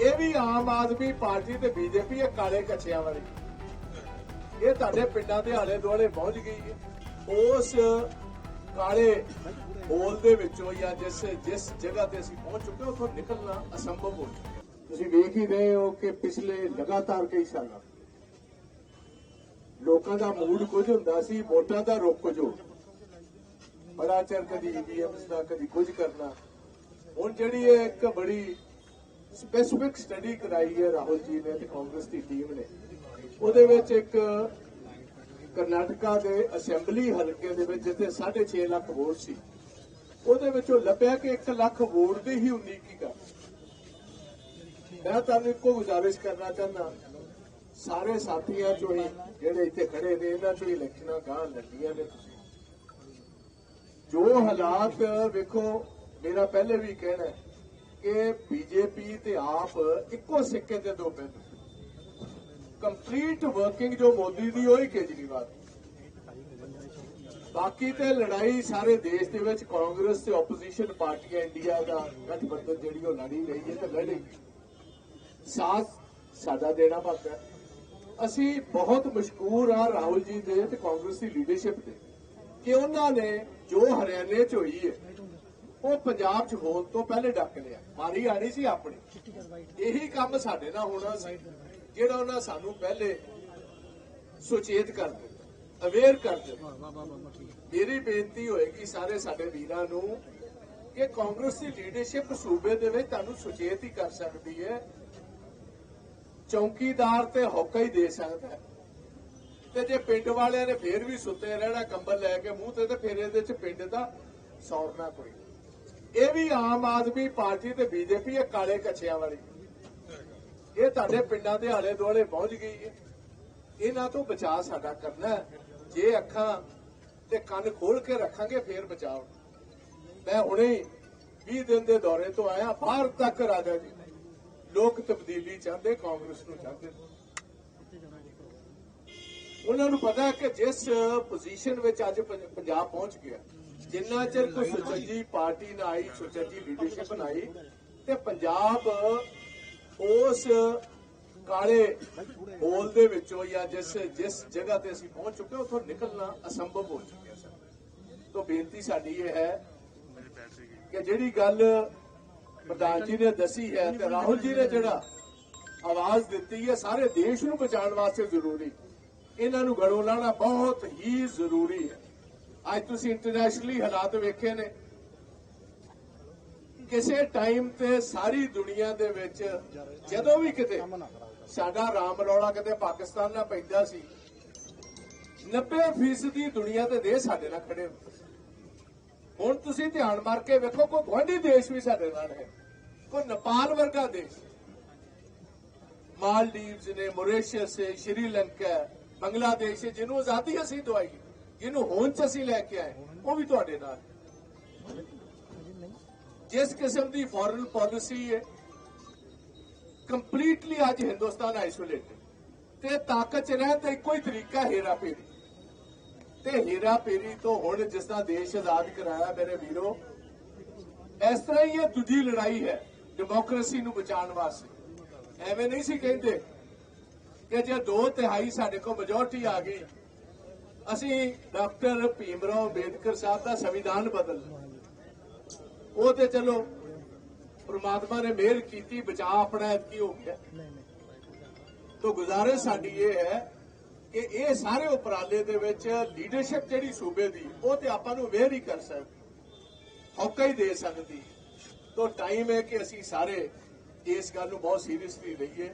ਇਹ ਵੀ ਆਮ ਆਦਮੀ ਪਾਰਟੀ ਤੇ ਬੀਜੇਪੀ ਇਹ ਕਾਲੇ ਕੱਛਿਆਂ ਵਾਲੀ। ਇਹ ਤੁਹਾਡੇ ਪਿੰਡਾਂ ਦੇ ਆਲੇ ਦੁਆਲੇ ਪਹੁੰਚ ਗਈ ਹੈ। ਉਸ ਕਾਲੇ ਹੋਲ ਦੇ ਵਿੱਚੋਂ ਜਾਂ ਜਿਸ ਜਿਸ ਜਗ੍ਹਾ ਤੇ ਅਸੀਂ ਪਹੁੰਚ ਚੁੱਕੇ ਉੱਥੋਂ ਨਿਕਲਣਾ ਅਸੰਭਵ ਹੋ ਚੁੱਕਿਆ ਤੁਸੀਂ ਵੇਖ ਹੀ ਰਹੇ ਹੋ ਕਿ ਪਿਛਲੇ ਲਗਾਤਾਰ ਕਈ ਸਾਲਾਂ ਲੋਕਾਂ ਦਾ ਮੂਡ ਕੁਝ ਹੁੰਦਾ ਸੀ, ਵੋਟਾਂ ਦਾ ਰੁਖ ਕੁਝ ਹੋ ਬੜਾ ਚਿਰ ਕਦੀ ਈਵੀਐਮਸ ਦਾ, ਕਦੀ ਕੁਝ ਕਰਨਾ। ਹੁਣ ਜਿਹੜੀ ਇਹ ਇੱਕ ਬੜੀ ਸਪੈਸਿਫਿਕ ਸਟੱਡੀ ਕਰਾਈ ਹੈ ਰਾਹੁਲ ਜੀ ਨੇ ਤੇ ਕਾਂਗਰਸ ਦੀ ਟੀਮ ਨੇ। ਉਹਦੇ ਵਿੱਚ ਇੱਕ ਕਰਨਾਟਕਾ ਦੇ ਅਸੈਂਬਲੀ ਹਲਕੇ ਦੇ ਵਿੱਚ ਜਿੱਥੇ 6.5 ਲੱਖ ਵੋਟ ਸੀ, ਉਹਦੇ ਵਿੱਚੋਂ ਲੱਭਿਆ ਕਿ 1 ਲੱਖ ਵੋਟ ਦੀ ਹੀ ਉਨੀਕੀ ਕਰ ਮੈਂ ਤੁਹਾਨੂੰ ਇੱਕੋ ਗੁਜ਼ਾਰਿਸ਼ ਕਰਨਾ ਚਾਹੁੰਦਾ, ਸਾਰੇ ਸਾਥੀਆਂ ਚੋਂ ਹੀ ਜਿਹੜੇ ਇੱਥੇ ਖੜੇ ਨੇ, ਇਹਨਾਂ ਚੋਂ ਹੀ ਇਲੈਕਸ਼ਨਾਂ ਗਾਂ ਲੱਗੀਆਂ ਨੇ ਜੋ ਹਾਲਾਤ ਵੇਖੋ, ਮੇਰਾ ਪਹਿਲੇ ਵੀ ਕਹਿਣਾ ਹੈ ਕਿ ਬੀਜੇਪੀ ਤੇ ਆਪ ਇੱਕੋ ਸਿੱਕੇ ਤੇ ਦੋ ਪਹਿਲੂ ਕੰਪਲੀਟ ਵਰਕਿੰਗ ਜੋ ਮੋਦੀ ਦੀ ਹੋਈ ਕੇਜਰੀਵਾਲ ਬਾਕੀ ਤੇ ਲੜਾਈ ਸਾਰੇ ਦੇਸ਼ ਦੇ ਵਿੱਚ, ਕਾਂਗਰਸ ਤੇ ਆਪੋਜੀਸ਼ਨ ਪਾਰਟੀਆਂ ਇੰਡੀਆ ਦਾ ਗਠਬੰਧਨ ਜਿਹੜੀ ਉਹ ਲੜੀ ਰਹੀ ਹੈ ਤੇ ਲੜੀ ਸਾਥ ਸਾਡਾ ਦੇਣਾ ਪੱਕਾ ਅਸੀਂ ਬਹੁਤ ਮਸ਼ਕੂਰ ਆ ਰਾਹੁਲ ਜੀ ਦੇ ਤੇ ਕਾਂਗਰਸ ਦੀ ਲੀਡਰਸ਼ਿਪ ਦੇ ਕਿ ਉਹਨਾਂ ਨੇ ਜੋ ਹਰਿਆਣੇ ਚ ਹੋਈ ਹੈ ਉਹ ਪੰਜਾਬ ਚ ਹੋਣ ਤੋਂ ਪਹਿਲੇ ਡੱਕ ਲਿਆ। ਮਾਰੀ ਆਣੀ ਸੀ ਆਪਣੀ। ਇਹੀ ਕੰਮ ਸਾਡੇ ਨਾਲ ਹੋਣਾ ਸੀ, ਜਿਹੜਾ ਉਹਨਾਂ ਸਾਨੂੰ ਪਹਿਲੇ ਸੁਚੇਤ ਕਰ ਦਿੱਤਾ, ਅਵੇਅਰ ਕਰ ਦਿੱਤਾ। ਮੇਰੀ ਬੇਨਤੀ ਹੋਏਗੀ ਸਾਰੇ ਸਾਡੇ ਵੀਰਾਂ ਨੂੰ ਕਿ ਕਾਂਗਰਸ ਦੀ ਲੀਡਰਸ਼ਿਪ ਸੂਬੇ ਦੇ ਵਿੱਚ ਤੁਹਾਨੂੰ ਸੁਚੇਤ ਹੀ ਕਰ ਸਕਦੀ ਹੈ। ਚੌਕੀਦਾਰ ਤੇ ਹੌਕਾ ਹੀ ਦੇ ਸਕਦਾ ਹੈ। ਤੇ ਜੇ ਪਿੰਡ ਵਾਲਿਆਂ ਨੇ ਫੇਰ ਵੀ ਸੁੱਤੇ ਰਹਿਣਾ, ਕੰਬਲ ਲੈ ਕੇ ਮੂੰਹ ਤੇ ਤੇ ਫਿਰ ਇਹਦੇ ਚ ਪਿੰਡ ਦਾ ਸੌਰਨਾ ਕੋਈ ਇਹ ਵੀ ਆਮ ਆਦਮੀ ਪਾਰਟੀ ਤੇ ਬੀਜੇਪੀ ਇਹ ਕਾਲੇ ਕੱਛਿਆਂ ਵਾਲੀ। ਇਹ ਤੁਹਾਡੇ ਪਿੰਡਾਂ ਦੇ ਆਲੇ ਦੁਆਲੇ ਪਹੁੰਚ ਗਈ ਹੈ। ਇਹਨਾਂ ਤੋਂ ਬਚਾਅ ਸਾਡਾ ਕਰਨਾ ਜੇ ਅੱਖਾਂ ਤੇ ਕੰਨ ਖੋਲ ਕੇ ਰੱਖਾਂਗੇ, ਫੇਰ ਬਚਾਓ। ਮੈਂ ਹੁਣੇ ਹੀ 20 ਦਿਨ ਦੇ ਦੌਰੇ ਤੋਂ ਆਇਆ, ਬਾਹਰ ਤੱਕ ਰਾਜਾ ਜੀ। ਲੋਕ ਤਬਦੀਲੀ ਚਾਹੁੰਦੇ, ਕਾਂਗਰਸ ਨੂੰ ਚਾਹੁੰਦੇ। ਉਹਨਾਂ ਨੂੰ ਪਤਾ ਕਿ ਜਿਸ ਪੋਜੀਸ਼ਨ ਵਿੱਚ ਅੱਜ ਪੰਜਾਬ ਪਹੁੰਚ ਗਿਆ ਜਿੰਨਾ ਚਿਰ ਕੋਈ ਸੁਚੱਜੀ ਪਾਰਟੀ ਨਾ ਆਈ ਸੁਚੱਜੀ ਲੀਡਰਸ਼ਿਪ ਨਾ ਆਈ ਤੇ ਪੰਜਾਬ ਉਸ ਕਾਲੇ ਹੋਲ ਦੇ ਵਿੱਚੋਂ ਜਾਂ ਜਿਸ ਜਿਸ ਜਗ੍ਹਾ ਤੇ ਅਸੀਂ ਪਹੁੰਚ ਚੁੱਕੇ ਹਾਂ, ਉੱਥੋਂ ਨਿਕਲਣਾ ਅਸੰਭਵ ਹੋ ਚੁੱਕਿਆ ਸਰ। ਤੋਂ ਬੇਨਤੀ ਸਾਡੀ ਇਹ ਹੈ ਕਿ ਜਿਹੜੀ ਗੱਲ ਪ੍ਰਧਾਨ ਜੀ ਨੇ ਦੱਸੀ ਹੈ ਤੇ ਰਾਹੁਲ ਜੀ ਨੇ ਜਿਹੜਾ ਆਵਾਜ਼ ਦਿੱਤੀ ਹੈ ਸਾਰੇ ਦੇਸ਼ ਨੂੰ ਬਚਾਉਣ ਵਾਸਤੇ ਜ਼ਰੂਰੀ। ਇਹਨਾਂ ਨੂੰ ਗੜੋਂ ਲਾਣਾ ਬਹੁਤ ਹੀ ਜ਼ਰੂਰੀ ਹੈ। ਅੱਜ ਤੁਸੀਂ ਇੰਟਰਨੈਸ਼ਨਲੀ ਹਾਲਾਤ ਵੇਖੇ ਨੇ। ਕਿਸੇ ਟਾਈਮ ਤੇ ਸਾਰੀ ਦੁਨੀਆ ਦੇ ਵਿੱਚ ਜਦੋਂ ਵੀ ਕਿਤੇ ਸਾਡਾ ਰਾਮ ਰੌਲਾ ਕਿਤੇ ਪਾਕਿਸਤਾਨ ਨਾਲ ਪੈਂਦਾ ਸੀ 90% ਦੀ ਦੁਨੀਆ ਦੇ ਦੇਸ਼ ਸਾਡੇ ਨਾਲ ਖੜੇ ਹੁੰਦੇ ਹੁਣ ਤੁਸੀਂ ਧਿਆਨ ਮਾਰ ਕੇ ਵੇਖੋ ਕੋਈ ਗੁਆਂਢੀ ਦੇਸ਼ ਵੀ ਸਾਡੇ ਨਾਲ ਹੈ ਕੋਈ ਨੇਪਾਲ ਵਰਗਾ ਦੇਸ਼। ਮਾਲਦੀਵਜ਼ ਨੇ ਮੋਰੇਸ਼ੀਅਸ ਹੈ ਸ਼੍ਰੀਲੰਕਾ ਬੰਗਲਾਦੇਸ਼ ਹੈ, ਜਿਹਨੂੰ ਆਜ਼ਾਦੀ ਅਸੀਂ ਦਵਾਈ। ਜਿਹਨੂੰ ਹੋਂਦ ਚ ਅਸੀਂ ਲੈ ਕੇ ਆਏ, ਉਹ ਵੀ ਤੁਹਾਡੇ ਨਾਲ। ਜਿਸ ਕਿਸਮ ਦੀ ਫੋਰਨ ਪਾਲਿਸੀ ਹੈ ਕੰਪਲੀਟਲੀ ਅੱਜ ਹਿੰਦੁਸਤਾਨ ਆਈਸੋਲੇਟਡ ਤੇ ਤਾਕਤ ਚ ਰਹਿਣ ਤੇ ਇੱਕੋ ਹੀ ਤਰੀਕਾ ਹੇਰਾ ਪੇਰੀ ਤੇ ਹੀਰਾ ਪੇਰੀ ਤੋਂ ਹੁਣ ਜਿਸ ਦਾ ਦੇਸ਼ ਆਜ਼ਾਦ ਕਰਾਇਆ ਮੇਰੇ ਵੀਰੋ, ਇਸ ਤਰ੍ਹਾਂ ਹੀ ਇਹ ਦੂਜੀ ਲੜਾਈ ਹੈ ਡੈਮੋਕ੍ਰੇਸੀ ਨੂੰ ਬਚਾਉਣ ਵਾਸਤੇ। ਐਵੇਂ ਨਹੀਂ ਸੀ ਕਹਿੰਦੇ ਕਿ ਜੇ ਦੋ ਤਿਹਾਈ ਸਾਡੇ ਕੋਲ ਮੈਜੋਰਟੀ ਆ ਗਈ ਅਸੀਂ ਡਾਕਟਰ ਭੀਮਰਾਓ ਅੰਬੇਦਕਰ ਸਾਹਿਬ ਦਾ ਸੰਵਿਧਾਨ ਬਦਲ ਉਹ ਤੇ ਚਲੋ, ਪ੍ਰਮਾਤਮਾ ਨੇ ਮਿਹਰ ਕੀਤੀ ਬਚਾ ਆਪਣਾ ਐਤਕੀ ਹੋ ਗਿਆ। ਤੋਂ ਗੁਜ਼ਾਰਿਸ਼ ਸਾਡੀ ਇਹ ਹੈ ਕਿ ਇਹ ਸਾਰੇ ਉਪਰਾਲੇ ਦੇ ਵਿੱਚ ਲੀਡਰਸ਼ਿਪ ਜਿਹੜੀ ਸੂਬੇ ਦੀ, ਉਹ ਤੇ ਆਪਾਂ ਨੂੰ ਵੇਰ ਹੀ ਕਰ ਸਕਦੀ ਹੌਕਾ ਹੀ ਦੇ ਸਕਦੀ। ਤੋ ਟਾਈਮ ਹੈ ਕਿ ਅਸੀਂ ਸਾਰੇ ਇਸ ਗੱਲ ਨੂੰ ਬਹੁਤ ਸੀਰੀਅਸਲੀ ਲਈਏ।